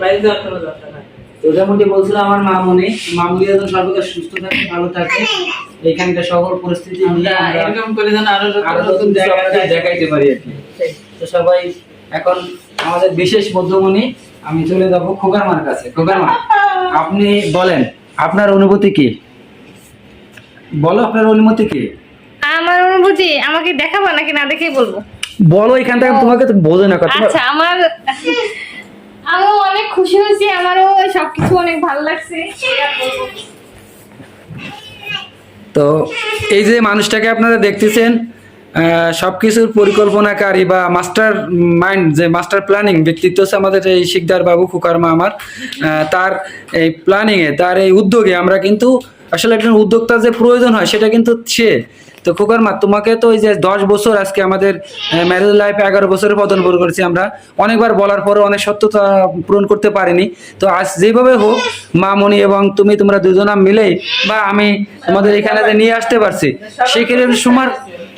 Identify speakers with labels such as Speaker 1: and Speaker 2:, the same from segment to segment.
Speaker 1: বাইরে যাওয়ার কোনো দরকার নাই।
Speaker 2: তো বলছিল আমার মামুনি মামুনি যেন সর্বদা সুস্থ থাকে ভালো থাকে এখানকার সকল পরিস্থিতি
Speaker 1: আমরা
Speaker 2: আমরা
Speaker 1: এরকম করে যেন আরও
Speaker 2: আরও
Speaker 1: নতুন
Speaker 2: নতুন
Speaker 1: জায়গা
Speaker 2: আপনাদের দেখাইতে পারি আর কি। তো সবাই এখন আমাদের বিশেষ মধ্যমণি আমি চলে যাব খোকার মার কাছে। খোকার মা আপনি বলেন আপনার অনুভূতি কি? বলো আপনার অনুমতি কি?
Speaker 3: আমার অনুভূতি আমাকে দেখাবো নাকি না দেখেই বলব?
Speaker 2: বলো এখান থেকে তোমাকে তো বোঝে না কথা।
Speaker 3: আচ্ছা আমার আমি অনেক খুশি হয়েছি, আমারও সবকিছু অনেক ভালো লাগছে?
Speaker 2: তো এই যে মানুষটাকে আপনারা দেখতেছেন সব কিছুর পরিকল্পনাকারী বা মাস্টার মাইন্ড, যে মাস্টার প্ল্যানিং, ব্যক্তিত্ব হচ্ছে আমাদের এই শিকদার বাবু খুকারমা আমার তার এই প্ল্যানিংয়ে, তার এই উদ্যোগে আমরা কিন্তু আসলে একজন উদ্যোক্তার যে প্রয়োজন হয়, সেটা কিন্তু সে। তো খোকার মা, তোমাকে তো ওই যে দশ বছর আজকে আমাদের ম্যারেজ লাইফ এগারো বছরের পূরণ করেছি আমরা। অনেকবার বলার পরে অনেক সত্যতা পূরণ করতে পারিনি। তো আজ যেভাবে হোক, মা মামনি এবং তুমি, তোমরা দুজনা মিলেই বা আমি তোমাদের এখানে যে নিয়ে আসতে পারছি সেক্ষেত্রে তোমার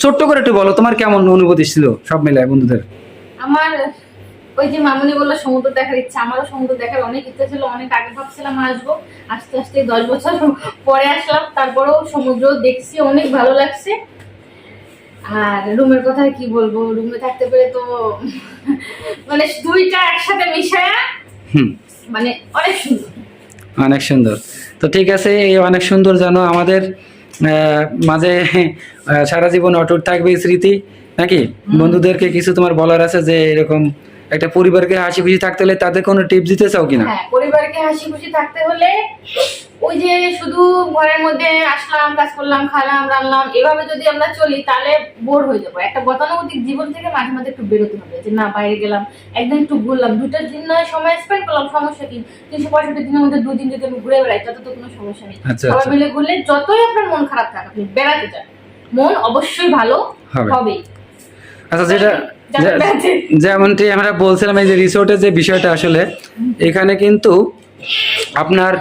Speaker 2: ছোট্ট করে একটু বলো, তোমার কেমন অনুভূতি ছিল সব মিলায় বন্ধুদের?
Speaker 3: আমার ওই যে মামুনি বলল সমুদ্র দেখার ইচ্ছা আমারও সমুদ্র দেখার অনেক ইচ্ছা ছিল অনেক আগে ভাবছিলাম আসব। আস্তে আস্তে দশ বছর পরে আসলাম তারপরেও সমুদ্র দেখছি অনেক ভালো লাগছে। আর রুমের কথা কি বলব? রুমে থাকতে পেরে তো মানে দুইটা একসাথে মিশায়া মানে অনেক সুন্দর।
Speaker 2: অনেক সুন্দর। তো ঠিক আছে এই অনেক সুন্দর জানো আমাদের মাঝে সারা জীবন অটুট থাকবে স্মৃতি নাকি? বন্ধুদেরকে কিছু তোমার বলার আছে যে এরকম একটা পরিবারকে হাসি খুশি থাকতে হলে তাদের কোনো টিপস দিতে চাও কিনা?
Speaker 3: হ্যাঁ পরিবারকে হাসি খুশি থাকতে হলে ওই যে শুধু ঘরের মধ্যে আসলাম কাজ করলাম খালাম রান্নাম এভাবে যদি আমরা চলি তাহলে বোর হয়ে যাব। একটা গতানুগতিক জীবন থেকে মাঝে মাঝে একটু বেরোতে হবে যে না বাইরে গেলাম একদিন একটু ঘুরলাম দুটো দিন নয় সময় স্পেন্ড করলাম সমস্যা কি? তিনশো পঁয়ষট্টি দিনের মধ্যে দুদিন যদি আমি ঘুরে বেড়াই তত তো কোনো সমস্যা নেই।
Speaker 2: আচ্ছা,
Speaker 3: সবাই
Speaker 2: আচ্ছা।
Speaker 3: মিলে ঘুরলে যতই আপনার মন খারাপ থাক আপনি বেড়াতে যান। মন অবশ্যই ভালো
Speaker 2: হবে। আচ্ছা যেটা যেমনটি আমরা বলছিলাম এই যে রিসোর্টের যে বিষয়টা আসলে এখানে কিন্তু আপনার